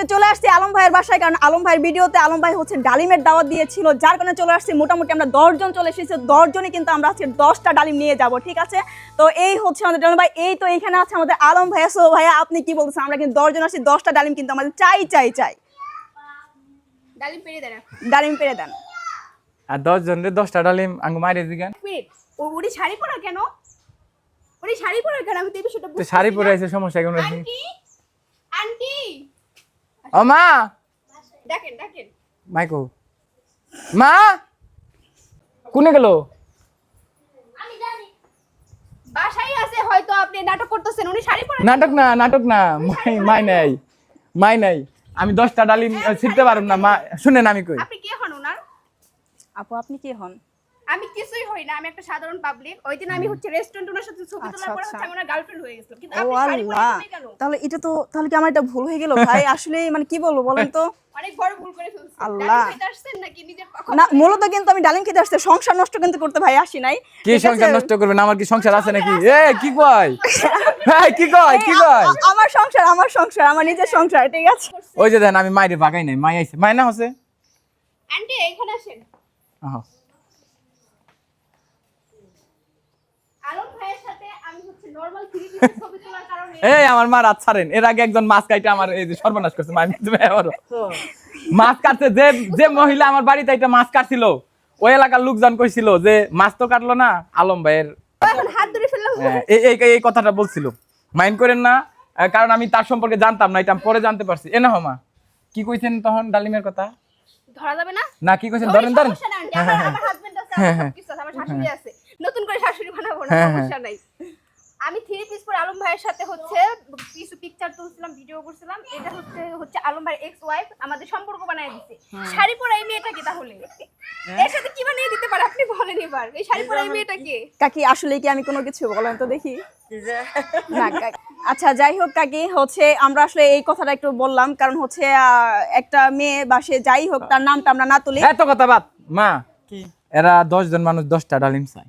আজকে চলে আসছি আলম ভাইয়ের বাসায় কারণ আলম ভাইয়ের ভিডিওতে আলম ভাই হচ্ছে ডালিমের দাওয়াত দিয়েছিল যার কারণে চলে আসছি। মোটামুটি আমরা দশজন চলে এসেছি দশজনই কিন্তু আমরা আজকে দশটা ডালিম নিয়ে যাব ঠিক আছে? তো এই হচ্ছে আমাদের ডালিম ভাই এই তো এইখানে আছে আমাদের আলম ভাইয়া। সো ভাইয়া আপনি কি বলছেন আমরা কিন্তু দশজন আসছি দশটা ডালিম কিন্তু আমাদের চাই চাই চাই। ডালিম পেরে দেন। ডালিম পেরে দেন। আর দশ জন রে দশটা ডালিম আঙ্গু মাইরে দিগান মিনিট ও উনি শাড়ি পরা কেন? উনি শাড়ি পরা কেন? আমি তো এই বিষয়টা শাড়ি পরে আছে সমস্যা কেমন আছে আন্টি আন্টি ও মা! ডাকেন ডাকেন। মাইকো। মা! কোনে গেল? আমি জানি। বাসায় আছে হয়তো আপনি নাটক করতেছেন উনি শাড়ি পরা নাটক না নাটক না মাই মাই নাই মাই নাই। আমি দশটা ডালিম আহ, ছিটতে পারব না মা শুনেন আমি কই। আপনি কে হন ওনার আপু আপনি কি হন? আমি কিছুই হই না আমি একটা সাধারণ পাবলিক ওই দিন আমি হচ্ছে রেস্টুরেন্ট ওনার সাথে ছবি আচ্ছা, তোলার পর আচ্ছা। হচ্ছে আমি ওনার গার্লফ্রেন্ড হয়ে গেছিলাম কিন্তু আপনি শাড়ি পরে কেন? তাহলে এটা তো তাহলে কি আমার এটা ভুল হয়ে গেল? ভাই আসলে মানে কি বলব বলেন তো? অনেক বড় ভুল করে ফেলছেন আল্লাহ। নাকি পক্ষ- না মূলত কিন্তু আমি ডালিম খেতে আসতে সংসার নষ্ট কিন্তু করতে ভাই আসি নাই। কি আছে? সংসার নষ্ট করবেন? আমার কি সংসার আছে নাকি? এ কি কয়? হ্যাঁ কি কয়? কি কয়? আ- আমার সংসার আমার সংসার আমার নিজের সংসার ঠিক আছে? ওই যে দেন আমি মাইরে ভাগাই নাই মাই আইছে। মাই না হচ্ছে আন্টি এখানে আসেন। আহ আলম ভাইয়ের সাথে আমি হচ্ছে নরমাল থ্রি পিসের ছবি তোলার কারণে এই আমার মা রাত ছাড়েন। এর আগে একজন মাছ কাইটে আমার এই যে সর্বনাশ করছে মা তুমি আবারও। মাছ কাটছে যে যে মহিলা আমার বাড়িতে একটা মাছ কাটছিল ওই এলাকার লোকজন কইছিল যে মাছ তো কাটলো না আলম ভাইয়ের হ্যাঁ, এই এই এই কথাটা বলছিল। মাইন্ড করেন না কারণ আমি তার সম্পর্কে জানতাম না এটা পরে জানতে পারছি। এ না হমা কি কইছেন তখন ডালিমের কথা? ধরা যাবে না? না কি কইছেন? ধরেন ধরেন। আমার- আছে, আমার শাশুড়ি আছে। নতুন করে শাশুড়ি বানাবো না হ্যাঁ, হ্যাঁ। সমস্যা নাই। আমি থ্রি পিস পরে আলম ভাইয়ের সাথে হচ্ছে কিছু পিকচার তুলছিলাম ভিডিও করছিলাম। এটা হচ্ছে হচ্ছে আলম ভাইয়ের এক্স ওয়াইফ আমাদের সম্পর্ক বানায় দিছে। শাড়ি পরা এই মেয়েটা কি তাহলে এর সাথে কি বানিয়ে দিতে পারে আপনি বলেন এবার? এই শাড়ি পরা এই মেয়েটা কে কাকি আসলে কি আমি কোনো কিছু বলেন তো দেখি? না কাকি। আচ্ছা যাই হোক কাকি হচ্ছে আমরা আসলে এই কথাটা একটু বললাম কারণ হচ্ছে আহ, একটা মেয়ে বা সে যাই হোক তার নামটা আমরা না তুলি। এত কথা বাদ। মা এরা দশ জন মানুষ দশটা ডালিম চায়।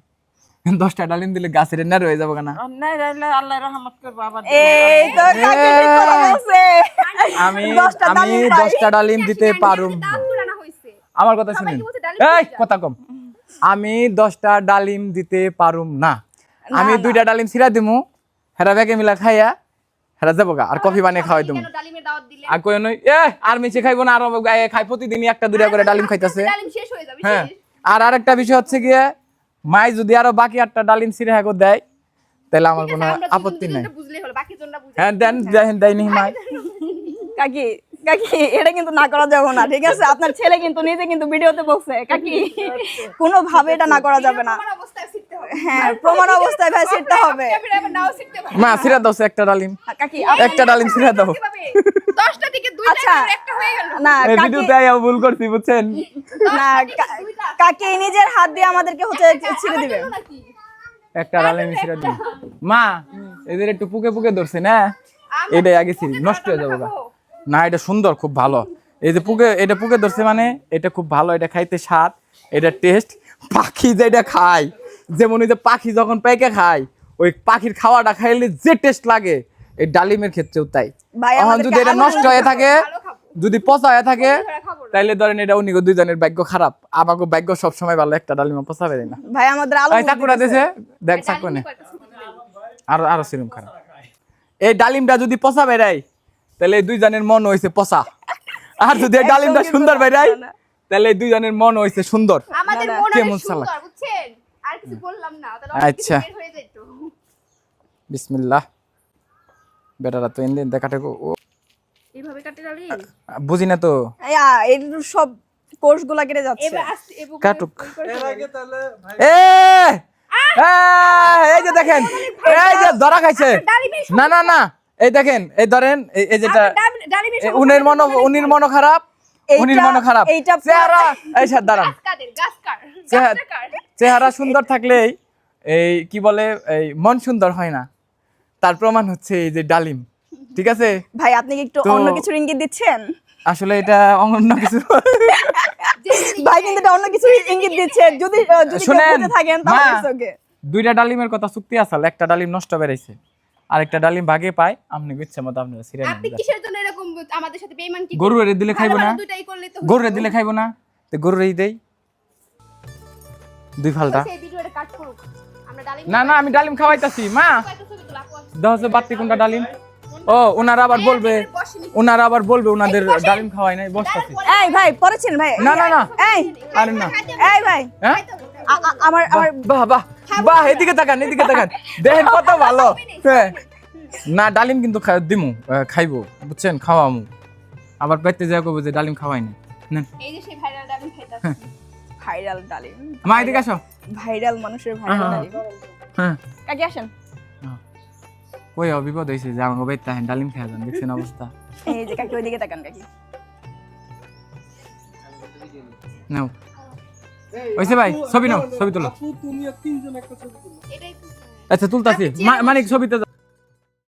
দশটা ডালিম দিলে গাছের নেড় হয়ে যাব কেনা। অন্যায় রাইলে আল্লাহ রহমত করব আবার এই তো কাকি ঠিক কথা বলছে। আমি দশটা আমি ডালিম দশটা ডালিম দিতে আন্টি, পারুম আমাকে দাম তুলানো হয়েছে। আমার কথা শুনুন। এই কথা কম। আমি দশটা ডালিম দিতে পারুম না। আমি দুইটা ডালিম ছিড়া দিমু হেরা ব্যাগে মিলা খাইয়া হেরা যাব আর কফি বানিয়ে খাওয়াই দিমু। আর কই নই এ আর মিছে খাইবো না আর খাই প্রতিদিনই একটা দুইটা করে ডালিম খাইতাছে। ডালিম শেষ হ্যাঁ আর আরেকটা বিষয় হচ্ছে গিয়ে মাই যদি আরও বাকি আটটা ডালিম সিরে হাগো দেয় তাহলে আমার কোনো আপত্তি নাই। হ্যাঁ দেন দেন দেয়নি মাই। কাকি কাকি এটা কিন্তু না করা যাবে না ঠিক আছে? আপনার ছেলে কিন্তু নিজে কিন্তু ভিডিওতে বলছে কাকি কোনো ভাবে এটা না করা যাবে না প্রমাণ অবস্থায় শিখতে হবে হ্যাঁ প্রমাণ অবস্থায় ভাই শিখতে হবে। মা ছিঁড়া দাও একটা ডালিম। কাকি একটা ডালিম ছিঁড়া দাও। কীভাবে? 10টা থেকে দুইটা আচ্ছা। একটা হয়ে গেল। না ভিডিওতে আইয়া ভুল করছি বুঝছেন? না কাকি নিজের হাত দিয়ে আমাদেরকে হচ্ছে ছিঁড়ে দিবে। একটা ডালিম ছিঁড়া দিন মা এদের একটু পুকে পুকে ধরছে না? এটাই আগে ছিঁড়ি নষ্ট হয়ে যাব না এটা সুন্দর খুব ভালো। এই যে পুকে এটা পুকে ধরছে মানে এটা খুব ভালো এটা খাইতে স্বাদ এটা টেস্ট। পাখি যেটা খায়। যেমন ওই যে পাখি যখন পেকে খায় ওই পাখির খাওয়াটা খাইলে যে টেস্ট লাগে এই ডালিমের ক্ষেত্রেও তাই। এখন যদি এটা নষ্ট হয়ে থাকে যদি পচা হয়ে থাকে। তাইলে ধরেন এটা উনি দুইজনের ভাগ্য খারাপ। আমাকে ভাগ্য সবসময় ভালো একটা ডালিমা পচা বেরে না। ভাই আমাদের আলো দিছে দেখ চাকু ডালিম নে কয়েকটা আরও আরও সিরম খারাপ এই ডালিমটা যদি পচা বেরাই তাহলে এই দুইজনের মন হইছে পচা। আর যদি এই ডালিমটা সুন্দর বেরাই তাহলে এই দুইজনের মন হইছে সুন্দর। মন কেমন অনেক কিছু বললাম না আচ্ছা। হয়ে যেত বিসমিল্লাহ। বেটারা তো এনে দেখাতে ও এইভাবে কাটে ডালি বুঝি না তো। এই সব কোর্সগুলা কেটে যাচ্ছে। কাটুক। ওই করে এর আগে তাহলে ভাই এ! এই যে দেখেন এই যে ধরা খাইছে। না না না এই দেখেন এই ধরেন এই- যেটা উনির মন উনির মন খারাপ উনির মন খারাপ। এইটা চেহারা এই স্যার দাঁড়ান। চেহারা- সুন্দর থাকলেই এই কি বলে এই মন সুন্দর হয় না। তার প্রমাণ হচ্ছে এই যে ডালিম ঠিক আছে? ভাই আপনি কি একটু অন্য কিছু ইঙ্গিত দিচ্ছেন? আসলে এটা অন্য কিছু। ভাই কিন্তু এটা অন্য কিছু ইঙ্গিত দিচ্ছে। যদি যদি থাকেন তাহলে okay। দুইটা ডালিমের কথা চুক্তি আসাল একটা ডালিম নষ্ট বেড়াইছে আরেকটা ডালিম ভাগে পায় আপনি ইচ্ছা মতো আপনারা ছিঁড়ে আপনি কিসের জন্য এরকম আমাদের সাথে বেইমান কি গরু রে দিলে খাইবো না। ভালো দুইটাই করলে তো গরু দিলে খাইবো না। তো গরু রেই দেই দুই ফালটা। সেই ভিডিওটা কাট করুক। আমরা ডালিম না না আমি ডালিম খাওয়াইতাছি মা। দশ বাত্তি কোনটা ডালিম? ও ওনারা আবার বলবে। ওনারা আবার বলবে ওনাদের ডালিম খাওয়াই নাই বসতাছি এই ভাই পড়েছেন ভাই। না না না। এই আরে না। এই ভাই। হ্যাঁ? আমার আমার বাহ বাহ। বাহ এদিকে তাকান এদিকে তাকান। দেখেন কত ভালো। হ্যাঁ। না ডালিম কিন্তু খা- দিমু আহ, খাইবো বুঝছেন? খাওয়ামু। আবার পেতে যা করব যে ডালিম খাওয়াই না। এই যে সেই ভাইরাল ডালিম খাইতাছে। ভাইরাল ডালিম। মা এদিকে আসো। ভাইরাল মানুষের ভাইরাল আহা। ডালিম। হ্যাঁ। কাকি আসেন। কই বিপদ হয়েছে যে আমাকে বাইতে ডালিম খেয়ে যান দেখছেন অবস্থা। এই যে কাকি ওইদিকে তাকান কাকি। নাও। ভাই ছবি নাও ছবি তোলো। আপু তুমি আর তিনজন একটা ছবি তুলো। আচ্ছা তুলতাছি। মা- মানিক ছবিতে।